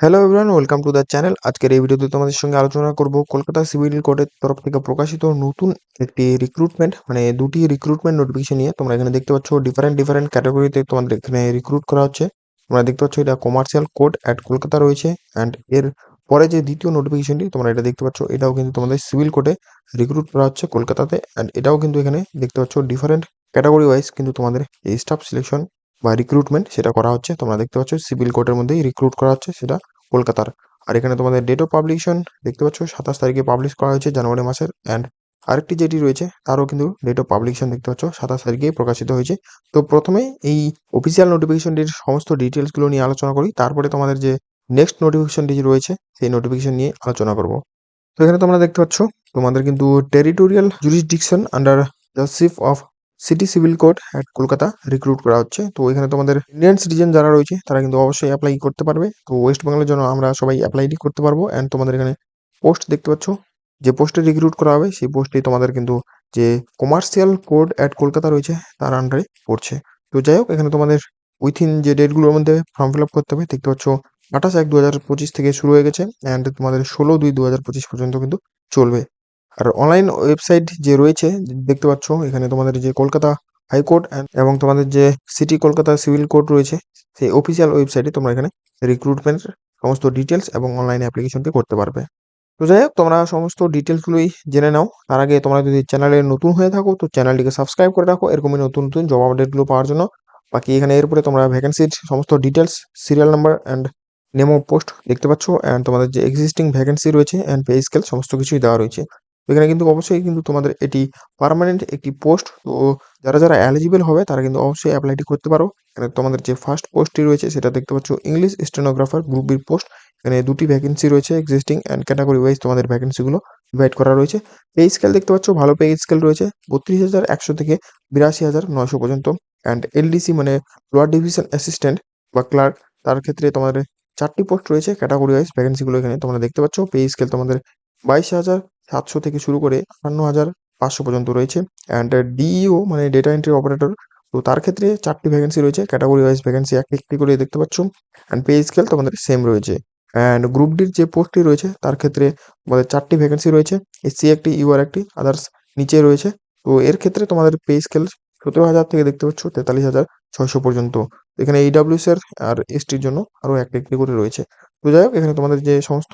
Hello everyone welcome to the channel আজকের এই ভিডিওতে তোমাদের সঙ্গে আলোচনা করব কলকাতা সিভিল কোর্টের তরফ থেকে প্রকাশিত নতুন একটি রিক্রুটমেন্ট মানে দুটি রিক্রুটমেন্ট নোটিফিকেশন নিয়ে। তোমরা এখানে দেখতে পাচ্ছ ডিফারেন্ট ডিফারেন্ট ক্যাটাগরিতে তোমাদের এখানে রিক্রুট করা হচ্ছে। তোমরা দেখতে পাচ্ছ এটা কমার্শিয়াল কোর্ট অ্যাট কলকাতা রয়েছে। অ্যান্ড এর পরে যে দ্বিতীয় নোটিফিকেশনটি তোমরা এটা দেখতে পাচ্ছ, এটাও কিন্তু তোমাদের সিভিল কোর্টে রিক্রুট করা হচ্ছে কলকাতাতে। অ্যান্ড এটাও কিন্তু এখানে দেখতে পাচ্ছ ডিফারেন্ট ক্যাটাগরি ওয়াইজ কিন্তু তোমাদের এই স্টাফ সিলেকশন বা রিক্রুটমেন্ট সেটা করা হচ্ছে। তোমরা দেখতে পাচ্ছ সিভিল কোর্টের মধ্যেই রিক্রুট করা হচ্ছে সেটা কলকাতার। আর এখানে তোমাদের ডেট অফ পাবলিকেশন দেখতে পাচ্ছ, সাতাশ তারিখে পাবলিশ করা হয়েছে, জানুয়ারি মাসের। অ্যান্ড আরেকটি যেটি রয়েছে, তারও কিন্তু ডেট অফ পাবলিকেশন দেখতে পাচ্ছ, সাতাশ তারিখে প্রকাশিত হয়েছে। তো প্রথমে এই অফিসিয়াল নোটিফিকেশনটির সমস্ত ডিটেলসগুলো নিয়ে আলোচনা করি। তারপরে তোমাদের যে নেক্সট নোটিফিকেশনটি রয়েছে, সেই নোটিফিকেশন নিয়ে আলোচনা করব। তো এখানে তোমরা দেখতে পাচ্ছ, তোমাদের কিন্তু territorial jurisdiction under the chief of city civil code at Kolkata recruit করা হচ্ছে। তো এখানে তোমাদের ইন্ডিয়ান সিটিজেন যারা রয়েছে, তারা কিন্তু অবশ্যই অ্যাপ্লাই করতে পারবে। তো ওয়েস্ট বেঙ্গলের জন্য আমরা সবাই অ্যাপ্লাইটি করতে পারব। অ্যান্ড তোমাদের এখানে পোস্ট দেখতে পাচ্ছ, যে পোস্টে রিক্রুট করা হবে, সেই পোস্টটি তোমাদের কিন্তু যে কমার্শিয়াল কোড অ্যাট কলকাতা রয়েছে, তার আন্ডারে পড়ছে। তো যাই হোক, এখানে তোমাদের উইথিন যে ডেটগুলোর মধ্যে ফর্ম ফিল আপ করতে হবে, দেখতে পাচ্ছ আঠাশ এক দু পঁচিশ থেকে শুরু হয়ে গেছে। অ্যান্ড তোমাদের ষোলো দুই দু পঁচিশ পর্যন্ত কিন্তু চলবে। আর অনলাইন ওয়েবসাইট যে রয়েছে, দেখতে পাচ্ছ, এখানে তোমাদের যে কলকাতা হাইকোর্ট এবং তোমাদের যে সিটি কলকাতা সিভিল কোর্ট রয়েছে, সেই অফিসিয়াল ওয়েবসাইটে তোমরা এখানে রিক্রুটমেন্ট সমস্ত ডিটেলস এবং অনলাইন অ্যাপ্লিকেশনটি করতে পারবে। তো যাই হোক, তোমরা সমস্ত ডিটেলসগুলোই জেনে নাও। তার আগে তোমরা যদি চ্যানেলে নতুন হয়ে থাকো, তো চ্যানেলটিকে সাবস্ক্রাইব করে রাখো। এরকমই নতুন নতুন জব আপডেটগুলো পাওয়ার জন্য। বাকি এখানে এরপরে তোমরা ভ্যাকেন্সির সমস্ত details serial number and name post দেখতে পাচ্ছ। অ্যান্ড তোমাদের যে এক্সিস্টিং ভ্যাকেন্সি রয়েছে অ্যান্ড পে স্কেল সমস্ত কিছুই দেওয়া রয়েছে। এখানে কিন্তু অবশ্যই কিন্তু তোমাদের এটি পার্মানেন্ট একটি পোস্ট তো যারা যারা এলিজিবল হবে, তারা কিন্তু অবশ্যই অ্যাপ্লাইটি করতে পারো। এখানে তোমাদের যে ফার্স্ট পোস্টটি রয়েছে, সেটা দেখতে পাচ্ছ ইংলিশ স্টেনোগ্রাফার গ্রুপ বির পোস্ট এখানে দুটি ভ্যাকেন্সি রয়েছে এক্সিস্টিং অ্যান্ড ক্যাটাগরি ওয়াইজ তোমাদের ভ্যাকেন্সিগুলো ডিভাইড করা রয়েছে। পে স্কেল দেখতে পাচ্ছ, ভালো পে স্কেল রয়েছে, বত্রিশ হাজার একশো থেকে বিরাশি হাজার নয়শো পর্যন্ত। অ্যান্ড এলডিসি মানে লোয়ার ডিভিশন অ্যাসিস্ট্যান্ট বা ক্লার্ক তার ক্ষেত্রে তোমাদের চারটি পোস্ট রয়েছে ক্যাটাগরি ওয়াইজ ভ্যাকেন্সিগুলো এখানে তোমরা দেখতে পাচ্ছ। পে স্কেল তোমাদের বাইশ হাজার সাতশো থেকে শুরু করে আটান্ন হাজার পাঁচশো পর্যন্ত রয়েছে। অ্যান্ড ডিইও মানে ডেটা এন্ট্রি অপারেটর তো তার ক্ষেত্রে চারটি ভ্যাকেন্সি রয়েছে। ক্যাটাগরি ওয়াইজ ভ্যাকেন্সি একটি একটি করে দেখতে পাচ্ছ। অ্যান্ড পে স্কেল তোমাদের সেম রয়েছে। অ্যান্ড গ্রুপ ডির যে পোস্টটি রয়েছে, তার ক্ষেত্রে তোমাদের চারটি ভ্যাকেন্সি রয়েছে। এসসি একটি ইউআর একটি আদার্স নিচে রয়েছে। তো এর ক্ষেত্রে তোমাদের পে স্কেল সতেরো হাজার থেকে দেখতে পাচ্ছ, তেতাল্লিশ হাজার ছয়শো পর্যন্ত। এখানে ইডাব্লিউএস এর আর এসটির জন্য আরও একটি একটি করে রয়েছে। তো যাই হোক, এখানে তোমাদের যে সমস্ত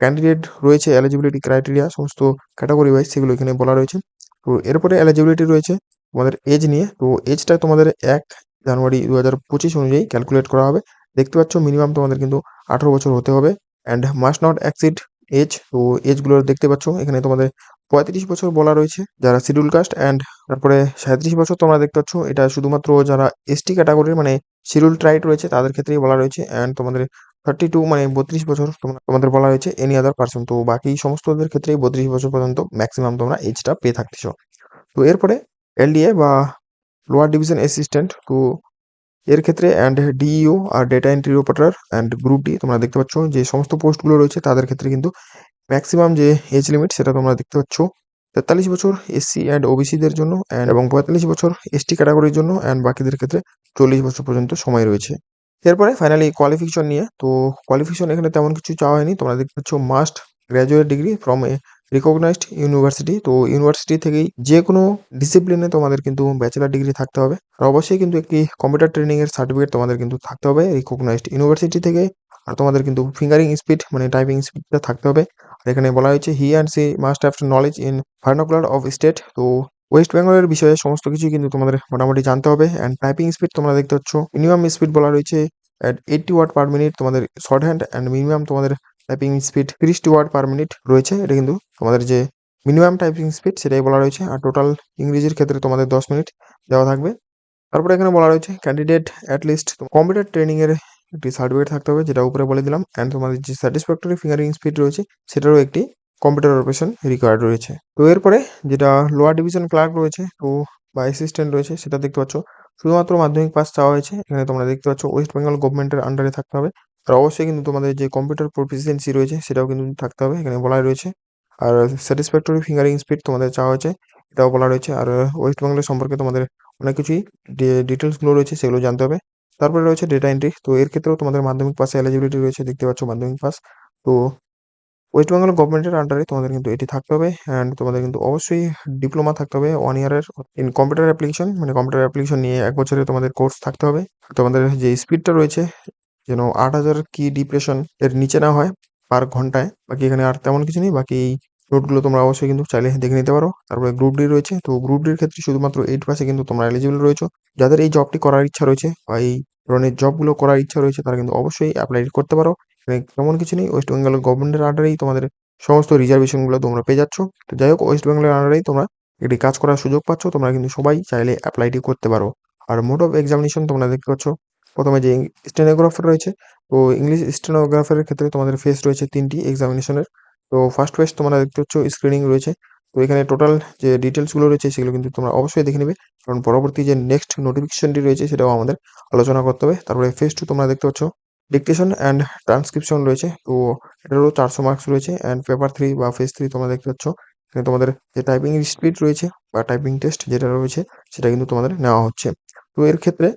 ক্যান্ডিডেট রয়েছে এলিজিবিলিটি ক্রাইটেরিয়া সমস্ত ক্যাটাগরি ওয়াইজ সেগুলো এখানে বলা রয়েছে। তো এরপরে এলিজিবিলিটি রয়েছে তোমাদের এজ নিয়ে। তো এজটা তোমাদের এক জানুয়ারি দু হাজার পঁচিশ অনুযায়ী ক্যালকুলেট করা হবে। দেখতে পাচ্ছ মিনিমাম তোমাদের কিন্তু আঠারো বছর হতে হবে and must not exceed age তো এজগুলো দেখতে পাচ্ছ, এখানে তোমাদের পঁয়ত্রিশ বছর বলা রয়েছে যারা শিডিউল কাস্ট অ্যান্ড তারপরে সাঁত্রিশ বছর তোমরা দেখতে পাচ্ছ, এটা শুধুমাত্র যারা এসটি ক্যাটাগরির মানে শিডিউল ট্রাইট রয়েছে, তাদের ক্ষেত্রেই বলা রয়েছে। অ্যান্ড তোমাদের থার্টি টু মানে বত্রিশ বছর তোমাদের বলা হয়েছে এনি আদার পার্সন তো বাকি সমস্তদের ক্ষেত্রেই বত্রিশ বছর পর্যন্ত ম্যাক্সিমাম তোমরা এজটা পেয়ে থাকতেছ তো এরপরে এলডিএ বা লোয়ার ডিভিশন অ্যাসিস্ট্যান্ট তো এর ক্ষেত্রে and DEO R data entry operator and group D তোমরা দেখতে পাচ্ছ যে সমস্ত পোস্টগুলো রয়েছে, তাদের ক্ষেত্রে কিন্তু ম্যাক্সিমাম যে এজ লিমিট সেটা তোমরা দেখতে পাচ্ছ। তেতাল্লিশ বছর এসসি অ্যান্ড ওবিসিদের জন্য অ্যান্ড এবং পঁয়তাল্লিশ বছর এসটি ক্যাটাগরির জন্য অ্যান্ড বাকিদের ক্ষেত্রে চল্লিশ বছর পর্যন্ত সময় রয়েছে। এরপরে ফাইনালি কোয়ালিফিকেশন নিয়ে, তো কোয়ালিফিকেশন এখানে তেমন কিছু চাওয়া হয়নি। তোমরা দেখতে পাচ্ছ must graduate degree from a recognised university তো ইউনিভার্সিটি থেকেই যে কোনো ডিসিপ্লিনে তোমাদের কিন্তু ব্যাচেলার ডিগ্রি থাকতে হবে। আর অবশ্যই কিন্তু একটি কম্পিউটার ট্রেনিংয়ের সার্টিফিকেট তোমাদের কিন্তু থাকতে হবে রিকগনাইজড ইউনিভার্সিটি থেকে। আর তোমাদের কিন্তু ফিঙ্গারিং স্পিড মানে টাইপিং স্পিডটা থাকতে হবে। আর এখানে বলা হয়েছে he and she must have knowledge in vernacular of state তো ওয়েস্ট বেঙ্গলের বিষয়ে সমস্ত কিছু কিন্তু তোমাদের মোটামুটি জানতে হবে অ্যান্ড টাইপিং স্পিড তোমরা দেখতে পাচ্ছ মিনিমাম স্পিড বলা রয়েছে at eighty word per minute তোমাদের শর্ট হ্যান্ড অ্যান্ড মিনিমাম তোমাদের টাইপিং স্পিড তিরিশটি ওয়ার্ড পার মিনিট রয়েছে, এটা কিন্তু তোমাদের যে মিনিমাম টাইপিং স্পিড সেটাই বলা রয়েছে আর টোটাল ইংরেজির ক্ষেত্রে তোমাদের দশ মিনিট দেওয়া থাকবে। তারপরে এখানে বলা রয়েছে ক্যান্ডিডেট অ্যাটলিস্ট কম্পিউটার ট্রেনিং এর একটি সার্টিফিকেট থাকতে হবে, যেটা উপরে বলে দিলাম অ্যান্ড তোমাদের যে স্যাটিসফ্যাক্টরি ফিঙ্গারিং স্পিড রয়েছে, সেটারও একটি কম্পিউটার অপারেশন রিকোয়ার্ড রয়েছে। তো এরপরে যেটা লোয়ার ডিভিশন ক্লার্ক রয়েছে, তো বা অ্যাসিস্ট্যান্ট রয়েছে, সেটা দেখতে পাচ্ছ। শুধুমাত্র মাধ্যমিক পাস চাওয়া হয়েছে। এখানে তোমরা দেখতে পাচ্ছ ওয়েস্ট বেঙ্গল গভর্নমেন্টের আন্ডারে থাকতে হবে। আর অবশ্যই কিন্তু তোমাদের যে কম্পিউটার প্রফিসিয়েন্সি রয়েছে, সেটাও কিন্তু থাকতে হবে। এখানে বলা রয়েছে। আর স্যাটিসফ্যাক্টরি ফিঙ্গারিং স্পিড তোমাদের চাওয়া হয়েছে, এটাও বলা রয়েছে। আর ওয়েস্ট বেঙ্গলের সম্পর্কে তোমাদের অনেক কিছুই ডিটেলসগুলো রয়েছে, সেগুলো জানতে হবে। তারপরে রয়েছে ডেটা এন্ট্রি তো এর ক্ষেত্রেও তোমাদের মাধ্যমিক পাসে এলিজিবিলিটি রয়েছে, দেখতে পাচ্ছ মাধ্যমিক পাস তো ওয়েস্ট বেঙ্গল গভর্নমেন্টের আন্ডারে তোমাদের কিন্তু এটি থাকতে হবে অ্যান্ড তোমাদের কিন্তু অবশ্যই ডিপ্লোমা থাকতে হবে ওয়ান ইয়ারের ইন কম্পিউটার অ্যাপ্লিকেশন মানে কম্পিউটার অ্যাপ্লিকেশন নিয়ে এক বছরের তোমাদের কোর্স থাকতে হবে। তোমাদের যে স্পিডটা রয়েছে, যেন আট হাজার কি ডিপ্রেশন এর নিচে না হয় পার ঘন্টায়, বাকি এখানে আর তেমন কিছু নেই, বাকি নোটগুলো তোমরা অবশ্যই কিন্তু চাইলে দেখে নিতে পারো। তারপরে গ্রুপ ডি রয়েছে, তো গ্রুপ ডির ক্ষেত্রে শুধুমাত্র এইট পাসে কিন্তু তোমরা এলিজিবল রয়েছে। যাদের এই জবটি করার ইচ্ছা রয়েছে বা এই ধরনের জবগুলো করার ইচ্ছা রয়েছে, তারা কিন্তু অবশ্যই অ্যাপ্লাই করতে পারো। তেমন কিছু নেই। ওয়েস্ট বেঙ্গল গভর্নমেন্টের আন্ডারেই তোমাদের সমস্ত রিজার্ভেশনগুলো তোমরা পেয়ে যাচ্ছ। তো যাই হোক ওয়েস্ট বেঙ্গলের আন্ডারেই তোমরা একটি কাজ করার সুযোগ পাচ্ছ। তোমরা কিন্তু সবাই চাইলে অ্যাপ্লাইটি করতে পারো। আর মোড অফ এক্সামিনেশন তোমরা দেখতে পাচ্ছ, প্রথমে যে স্টেনোগ্রাফার রয়েছে, তো ইংলিশ স্টেনোগ্রাফারের ক্ষেত্রে তোমাদের ফেস রয়েছে তিনটি এক্সামিনেশনের তো ফার্স্ট ফেস তোমরা দেখতে পাচ্ছ স্ক্রিনিং রয়েছে। তো এখানে টোটাল যে ডিটেলসগুলো রয়েছে, সেগুলো কিন্তু তোমরা অবশ্যই দেখে নেবে। কারণ পরবর্তী যে নেক্সট নোটিফিকেশনটি রয়েছে, সেটাও আমাদের আলোচনা করতে হবে। তারপরে ফেস টু তোমরা দেখতে পাচ্ছ ডিকটেশন অ্যান্ড ট্রান্সক্রিপশন রয়েছে। তো এটারও চারশো মার্কস রয়েছে অ্যান্ড পেপার থ্রি বা ফেস থ্রি তোমরা দেখতে পাচ্ছ। এখানে তোমাদের যে টাইপিং স্পিড রয়েছে বা টাইপিং টেস্ট যেটা রয়েছে, সেটা কিন্তু তোমাদের নেওয়া হচ্ছে। তো এর ক্ষেত্রে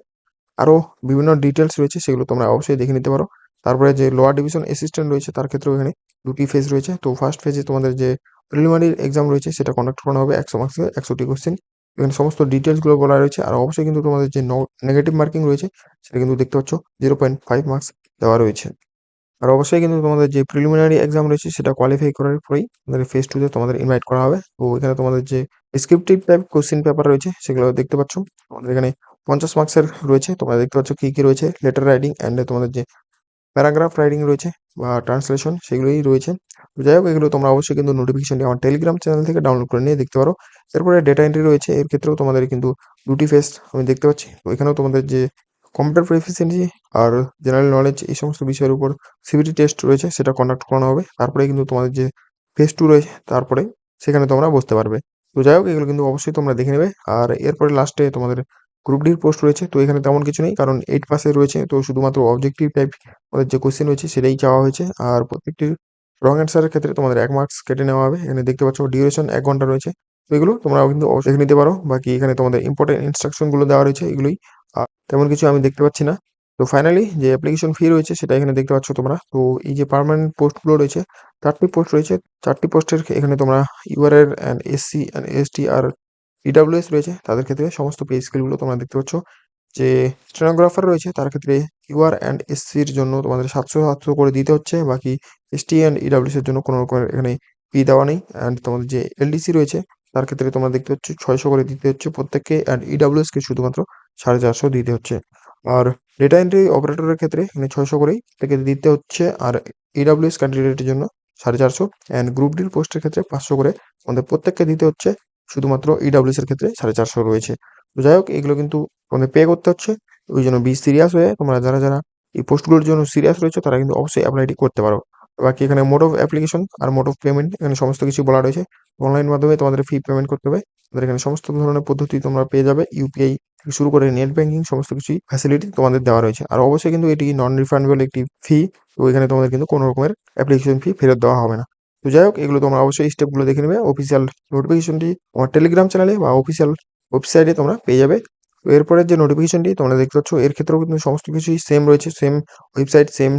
আরও বিভিন্ন ডিটেলস রয়েছে, সেগুলো তোমরা অবশ্যই দেখে নিতে পারো। তারপরে যে লোয়ার ডিভিশন অ্যাসিস্ট্যান্ট রয়েছে, তার ক্ষেত্রেও এখানে দুটি ফেজ রয়েছে। তো ফার্স্ট ফেজে তোমাদের যে প্রিলিমিনারি এক্সাম রয়েছে, সেটা কন্ডাক্ট করানো হবে। একশো মার্কসে একশোটি কোশ্চেন এখানে সমস্ত ডিটেলসগুলো বলা রয়েছে। আর অবশ্যই কিন্তু তোমাদের যে নেগেটিভ মার্কিং রয়েছে, সেটা কিন্তু দেখতে পাচ্ছ জিরো পয়েন্ট ফাইভ মার্কস দেওয়া রয়েছে। আর অবশ্যই কিন্তু তোমাদের যে প্রিলিমিনারি এক্সাম রয়েছে, সেটা কোয়ালিফাই করার পরেই তোমাদের ফেস টুতে তোমাদের ইনভাইট করা হবে। তো এখানে তোমাদের যে ডিসক্রিপটিভ টাইপ কোশ্চেন পেপার রয়েছে সেগুলো দেখতে পাচ্ছ। তোমাদের এখানে পঞ্চাশ মার্কসের রয়েছে। তোমরা দেখতে পাচ্ছ কী কী রয়েছে লেটার রাইডিং অ্যান্ড তোমাদের যে প্যারাগ্রাফ রাইটিং রয়েছে বা ট্রান্সলেশন সেগুলোই রয়েছে। যাই হোক, এগুলো তোমরা অবশ্যই কিন্তু নোটিফিকেশনটি আমার টেলিগ্রাম চ্যানেল থেকে ডাউনলোড করে নিয়ে দেখতে পারো। এরপরে ডেটা এন্ট্রি রয়েছে, এর ক্ষেত্রেও তোমাদের কিন্তু দুটি ফেস আমি দেখতে পাচ্ছি। তো এখানেও তোমাদের যে কম্পিউটার প্রফিসিয়েন্সি আর জেনারেল নলেজ এই সমস্ত বিষয়ের উপর সিবিটি টেস্ট রয়েছে, সেটা কন্ডাক্ট করানো হবে। তারপরে কিন্তু তোমাদের যে ফেস টু রয়েছে, তারপরে সেখানে তোমরা বসতে পারবে। তো যাই হোক, এগুলো কিন্তু অবশ্যই তোমরা দেখে নেবে। আর এরপরে লাস্টে তোমাদের গ্রুপ ডির পোস্ট রয়েছে, তো এখানে তেমন কিছু নেই, কারণ এইট পাসে রয়েছে, তো শুধুমাত্র অবজেক্টিভ টাইপ আমাদের যে কোশ্চেন রয়েছে সেটাই চাওয়া হয়েছে, আর প্রত্যেকটি রং অ্যান্সারের ক্ষেত্রে তোমাদের এক মার্কস কেটে নেওয়া হবে, এখানে দেখতে পাচ্ছ ডিউরেশন এক ঘণ্টা রয়েছে, তো এগুলো তোমরা কিন্তু দেখে নিতে পারো, বাকি এখানে তোমাদের ইম্পর্টেন্ট ইনস্ট্রাকশনগুলো দেওয়া রয়েছে এগুলোই, আর তেমন কিছু আমি দেখতে পাচ্ছি না, তো ফাইনালি যে অ্যাপ্লিকেশন ফি রয়েছে সেটা এখানে দেখতে পাচ্ছ তোমরা, তো এই যে পার্মানেন্ট পোস্টগুলো রয়েছে, চারটি পোস্ট রয়েছে, চারটি পোস্টের এখানে তোমরা ইউআরএর অ্যান্ড এসসি অ্যান্ড এসটি আর ইডাব্লিউএস রয়েছে, তাদের ক্ষেত্রে সমস্ত পে স্কেলগুলো তোমরা দেখতে পাচ্ছ। যে স্টেনোগ্রাফার রয়েছে, তার ক্ষেত্রে ইউআর অ্যান্ড এসসির জন্য তোমাদের সাতশো সাতশো করে দিতে হচ্ছে, বাকি এসটি অ্যান্ড ইডাব্লিউএস এর জন্য কোনো রকমের এখানে পি দেওয়া নেই। অ্যান্ড তোমাদের যে এলডিসি রয়েছে, তার ক্ষেত্রে তোমরা দেখতে পাচ্ছ ছয়শো করে দিতে হচ্ছে প্রত্যেককে অ্যান্ড ইডাব্লিউএসকে শুধুমাত্র সাড়ে চারশো দিতে হচ্ছে। আর ডেটা এন্ট্রি অপারেটরের ক্ষেত্রে এখানে ছয়শো করেই থেকে দিতে হচ্ছে, আর ইডাব্লিউএস ক্যান্ডিডেটের জন্য সাড়ে চারশো। অ্যান্ড গ্রুপ ডির পোস্টের ক্ষেত্রে পাঁচশো করে আমাদের প্রত্যেককে দিতে হচ্ছে শুধুমাত্র ইডাব্লিউএস এর ক্ষেত্রে সাড়ে চারশো রয়েছে। তো যাই হোক, এগুলো কিন্তু তোমাদের পে করতে হচ্ছে। ওই জন্য বি সিরিয়াস হয়ে তোমরা যারা যারা এই পোস্টগুলোর জন্য সিরিয়াস রয়েছে, তারা কিন্তু অবশ্যই অ্যাপ্লাইটি করতে পারো। বাকি এখানে মোড অফ অ্যাপ্লিকেশন আর মোড অফ পেমেন্ট এখানে সমস্ত কিছু বলা রয়েছে। অনলাইন মাধ্যমে তোমাদের ফি পেমেন্ট করতে হবে। তোমাদের এখানে সমস্ত ধরনের পদ্ধতি তোমরা পেয়ে যাবে। ইউপিআই থেকে শুরু করে নেট ব্যাঙ্কিং সমস্ত কিছুই ফ্যাসিলিটি তোমাদের দেওয়া রয়েছে। আর অবশ্যই কিন্তু এটি নন রিফান্ডেবল একটি ফি তো এখানে তোমাদের কিন্তু কোনো রকমের অ্যাপ্লিকেশন ফি ফেরত দেওয়া হবে না। তো যাই হোক, এগুলো তোমরা অবশ্যই স্টেপগুলো দেখে নেবে। অফিসিয়াল নোটিফিকেশনটি আমার টেলিগ্রাম চ্যানেলে বা অফিসিয়াল ওয়েবসাইটে তোমরা পেয়ে যাবে। তো এরপরে যে নোটিফিকেশনটি তোমরা দেখতে পাচ্ছ, এর ক্ষেত্রেও কিন্তু সমস্ত কিছুই সেম রয়েছে same website same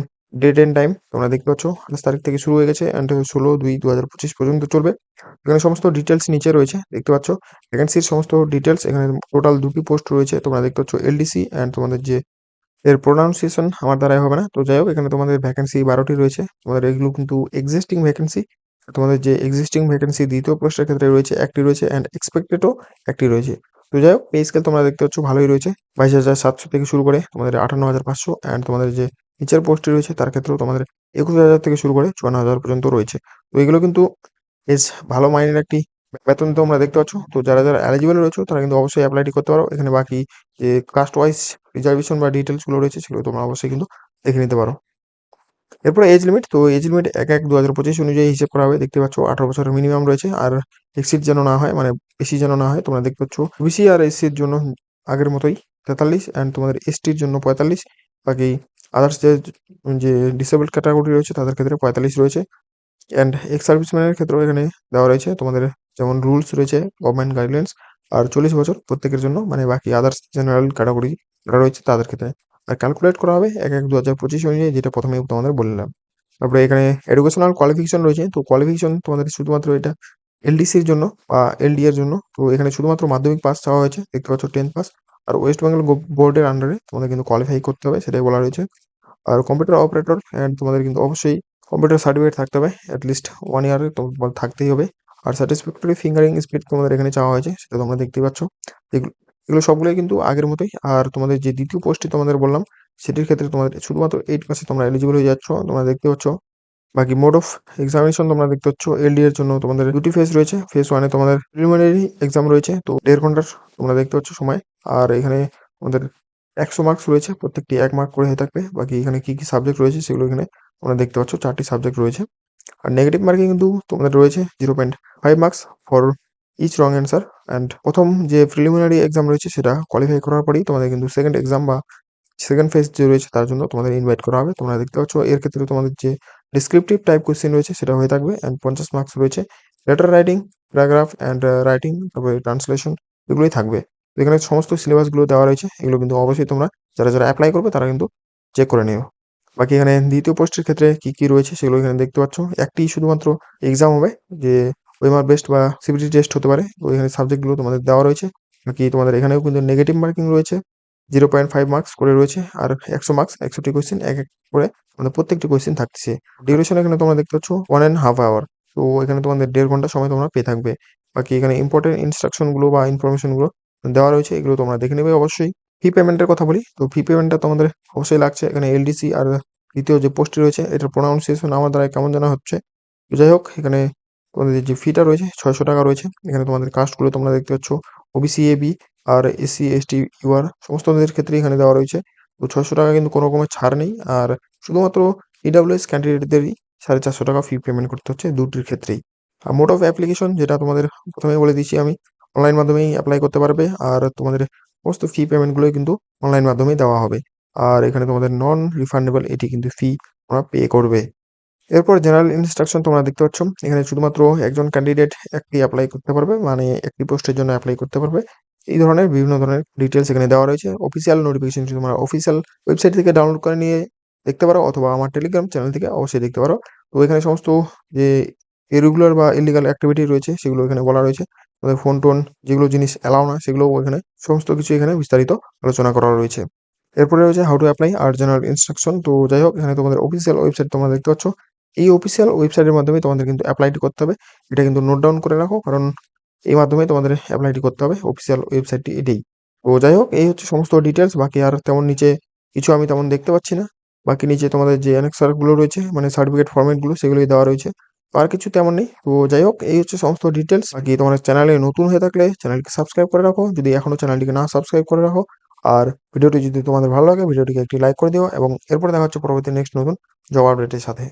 date and time তোমরা দেখতে পাচ্ছ, আঠাশ তারিখ থেকে শুরু হয়ে গেছে অ্যান্ড ষোলো দুই দু হাজার পঁচিশ পর্যন্ত চলবে। এখানে সমস্ত ডিটেলস নিচে রয়েছে, দেখতে পাচ্ছ। ভ্যাকেন্সির সমস্ত ডিটেলস এখানে টোটাল দুটি পোস্ট রয়েছে। তোমরা দেখতে পাচ্ছ এলডিসি অ্যান্ড তোমাদের যে এর প্রোনাউন্সিয়েশন আমার দ্বারাই হবে না। তো যাই হোক, এখানে তোমাদের ভ্যাকেন্সি বারোটি রয়েছে। তোমাদের এগুলো কিন্তু এক্সিস্টিং ভ্যাকেন্সি তোমাদের যে এক্সিস্টিং ভ্যাকেন্সি দ্বিতীয় পোস্টের ক্ষেত্রে রয়েছে, একটি রয়েছে অ্যান্ড এক্সপেক্টেডও একটি রয়েছে। তো যাই হোক পে স্কেল তোমরা দেখতে পাচ্ছ ভালোই রয়েছে। বাইশ হাজার সাতশো থেকে শুরু করে তোমাদের আটান্ন হাজার পাঁচশো অ্যান্ড তোমাদের যে নিচের পোস্টটি রয়েছে, তার ক্ষেত্রেও তোমাদের একুশ হাজার থেকে শুরু করে চুয়ান্ন হাজার পর্যন্ত রয়েছে। তো এগুলো কিন্তু বেশ ভালো মাইনের একটি বেতন তোমরা দেখতে পাচ্ছ? তো যারা যারা এলিজিবল রয়েছে, তারা কিন্তু অবশ্যই অ্যাপ্লাইটি করতে পারো। এখানে বাকি যে কাস্ট ওয়াইজ রিজার্ভেশন বা ডিটেলসগুলো রয়েছে, সেগুলো তোমরা অবশ্যই কিন্তু দেখে নিতে পারো। এরপরে এজ লিমিট তো এজ লিমিট এক এক দু হাজার পঁচিশ অনুযায়ী হিসেব করা হবে। দেখতে পাচ্ছ, আঠারো বছরের মিনিমাম রয়েছে। আর এক্সিট যেন না হয় মানে বেশি যেন না হয়, তোমরা দেখতে পাচ্ছ বিসি আর এসসির জন্য আগের মতোই তেতাল্লিশ অ্যান্ড তোমাদের এসটির জন্য পঁয়তাল্লিশ। বাকি আদার্স যে যে ডিসেবলড ক্যাটাগরি রয়েছে, তাদের ক্ষেত্রে পঁয়তাল্লিশ রয়েছে। অ্যান্ড এক্স সার্ভিসম্যানের ক্ষেত্রেও এখানে দেওয়া রয়েছে। তোমাদের যেমন রুলস রয়েছে গভর্নমেন্ট গাইডলাইন্স আর চল্লিশ বছর প্রত্যেকের জন্য মানে বাকি আদার্স জেনারেল ক্যাটাগরি যারা রয়েছে তাদের ক্ষেত্রে। আর ক্যালকুলেট করা হবে এক এক দু হাজার পঁচিশ অনুযায়ী, যেটা প্রথমে তোমাদের বললাম। তারপরে এখানে এডুকেশনাল কোয়ালিফিকেশন রয়েছে, তো কোয়ালিফিকেশন তোমাদের শুধুমাত্র এটা এলডিসির জন্য বা এলডি এর জন্য। তো এখানে শুধুমাত্র মাধ্যমিক পাস চাওয়া হয়েছে, দেখতে পাচ্ছ টেন্থ পাস আর ওয়েস্ট বেঙ্গল বোর্ডের আন্ডারে তোমাদের কিন্তু কোয়ালিফাই করতে হবে, সেটাই বলা রয়েছে। আর কম্পিউটার অপারেটর অ্যান্ড তোমাদের কিন্তু অবশ্যই কম্পিউটার সার্টিফিকেট থাকতে হবে অ্যাটলিস্ট ওয়ান ইয়ারে তোমার থাকতেই হবে। আর স্যাটিসফ্যাক্টরি ফিঙ্গারিং স্পিড তোমাদের এখানে চাওয়া হয়েছে, সেটা তোমরা দেখতে পাচ্ছ। এগুলো এগুলো সবগুলোই কিন্তু আগের মতোই। আর তোমাদের যে দ্বিতীয় পোস্টটি তোমাদের বললাম, সেটির ক্ষেত্রে তোমাদের শুধুমাত্র এইট পাসে তোমরা এলিজিবল হয়ে যাচ্ছ, তোমরা দেখতে পাচ্ছ। বাকি মোড অফ এক্সামিনেশন তোমরা দেখতে পাচ্ছ এলডি এর জন্য তোমাদের দুটি ফেজ রয়েছে। ফেজ ওয়ানে তোমাদের প্রিলিমিনারি এক্সাম রয়েছে, তো দেড় ঘণ্টার তোমরা দেখতে পাচ্ছ সময়। আর এখানে আমাদের একশো মার্কস রয়েছে, প্রত্যেকটি এক মার্ক করে হয়ে থাকবে। বাকি এখানে কি কি সাবজেক্ট রয়েছে, সেগুলো এখানে তোমরা দেখতে পাচ্ছ, চারটি সাবজেক্ট রয়েছে। আর নেগেটিভ মার্কিং কিন্তু তোমাদের রয়েছে zero point five marks for each wrong answer and প্রথম যে প্রিলিমিনারি এক্সাম রয়েছে সেটা কোয়ালিফাই করার পরেই তোমাদের কিন্তু সেকেন্ড এক্সাম বা সেকেন্ড ফেজ যে রয়েছে তার জন্য তোমাদের ইনভাইট করা হবে। তোমরা দেখতে পাচ্ছ এর ক্ষেত্রে তোমাদের যে ডিসক্রিপটিভ টাইপ কোয়েশ্চেন রয়েছে সেটা হয়ে থাকবে। অ্যান্ড পঞ্চাশ মার্কস রয়েছে। Letter writing paragraph and writing তারপরে ট্রান্সলেশন এগুলোই থাকবে। এখানে সমস্ত সিলেবাসগুলো দেওয়া রয়েছে। এগুলো কিন্তু অবশ্যই তোমরা যারা যারা অ্যাপ্লাই করবে তারা কিন্তু চেক করে নিও। বাকি এখানে দ্বিতীয় পোস্টের ক্ষেত্রে কি কি রয়েছে সেগুলো এখানে দেখতে পাচ্ছ। একটি শুধুমাত্র এক্সাম হবে, যে ওয়েমার বেস্ট বা সিবিটি টেস্ট হতে পারে। তো এখানে সাবজেক্টগুলো তোমাদের দেওয়া রয়েছে। বাকি তোমাদের এখানেও কিন্তু নেগেটিভ মার্কিং রয়েছে। জিরো পয়েন্ট ফাইভ মার্কস করে রয়েছে, আর একশো মার্কস একশোটি কোয়েশ্চেন এক এক করে মানে প্রত্যেকটি কোয়েশ্চেন থাকছে। ডিউরেশন এখানে তোমরা দেখতে পাচ্ছ ওয়ান অ্যান্ড হাফ আওয়ার তো এখানে তোমাদের দেড় ঘণ্টা সময় তোমরা পেয়ে থাকবে। বাকি এখানে ইম্পর্টেন্ট ইনস্ট্রাকশনগুলো বা ইনফরমেশনগুলো দেওয়া রয়েছে, এগুলো তোমরা দেখে নেবে অবশ্যই। ফি পেমেন্টের কথা বলি, তো ফি পেমেন্টটা তোমাদের অবশ্যই লাগছে। এখানে এলডিসি আর দ্বিতীয় যে পোস্টটি রয়েছে, এটার প্রোনাউন্সিয়েশন আমার দ্বারা কেমন জানা হচ্ছে। তো যাই হোক, এখানে তোমাদের যে ফিটা রয়েছে, ছয়শো টাকা রয়েছে। এখানে তোমাদের কাস্টগুলো তোমরা দেখতে পাচ্ছ। ওবিসি এবি আর এসসি এসটি ইউআর সমস্তদের ক্ষেত্রে এখানে দেওয়া রয়েছে। তো ছশো টাকা কিন্তু কোনো রকমের ছাড় নেই। আর শুধুমাত্র ইডাব্লিউএস ক্যান্ডিডেটদেরই সাড়ে চারশো টাকা ফি পেমেন্ট করতে হচ্ছে দুটির ক্ষেত্রেই। আর মোড অফ অ্যাপ্লিকেশন যেটা তোমাদের প্রথমেই বলে দিচ্ছি আমি অনলাইন মাধ্যমেই অ্যাপ্লাই করতে পারবে। আর তোমাদের সমস্ত ফি পেমেন্টগুলোই কিন্তু অনলাইন মাধ্যমেই দেওয়া হবে। আর এখানে তোমাদের নন রিফান্ডেবল এটি কিন্তু ফি তোমরা পে করবে। এরপর জেনারেল ইনস্ট্রাকশন তোমরা দেখতে পাচ্ছ, এখানে শুধুমাত্র একজন ক্যান্ডিডেট একটি অ্যাপ্লাই করতে পারবে মানে একটি পোস্টের জন্য অ্যাপ্লাই করতে পারবে। এই ধরনের বিভিন্ন ধরনের ডিটেলস এখানে দেওয়া রয়েছে। অফিসিয়াল নোটিফিকেশন তোমরা অফিসিয়াল ওয়েবসাইট থেকে ডাউনলোড করে নিয়ে দেখতে পারো, অথবা আমার টেলিগ্রাম চ্যানেল থেকে অবশ্যই দেখতে পারো। তো এখানে সমস্ত যে ইরেগুলার বা ইলিগাল অ্যাক্টিভিটি রয়েছে, সেগুলো এখানে বলা রয়েছে। তোমাদের ফোন টোন যেগুলো জিনিস অ্যালাউ না সেগুলোও এখানে সমস্ত কিছু এখানে বিস্তারিত আলোচনা করা রয়েছে। এরপরে রয়েছে হাউ টু অ্যাপ্লাই আর জেনারেল ইনস্ট্রাকশন তো যাই হোক, এখানে তোমাদের অফিসিয়াল ওয়েবসাইট তোমরা দেখতে পাচ্ছ। এই অফিসিয়াল ওয়েবসাইটের মাধ্যমে তোমাদের কিন্তু অ্যাপ্লাইটি করতে হবে। এটা কিন্তু নোট ডাউন করে রাখো, কারণ এই মাধ্যমে তোমাদের অ্যাপ্লাইটি করতে হবে অফিসিয়াল ওয়েবসাইটটি এটাই। তো যাই হোক, এই হচ্ছে সমস্ত ডিটেলস বাকি আর তেমন নিচে কিছু আমি তেমন দেখতে পাচ্ছি না। বাকি নিচে তোমাদের যে অ্যানেক্সারগুলো রয়েছে মানে সার্টিফিকেট ফর্মেটগুলো সেগুলোই দেওয়া রয়েছে। আর কিছু তেমন নেই। তো যাই হোক, এই হচ্ছে সমস্ত ডিটেলস বাকি তোমার চ্যানেলে নতুন হয়ে থাকলে চ্যানেলকে সাবস্ক্রাইব করে রাখো। যদি এখনও চ্যানেলটিকে না সাবস্ক্রাইব করে রাখো, আর ভিডিওটি যদি তোমাদের ভালো লাগে, ভিডিওটিকে একটি লাইক করে দিও এবং এরপর দেখা হচ্ছে পরবর্তী নেক্সট নতুন জব আপডেটের সাথে।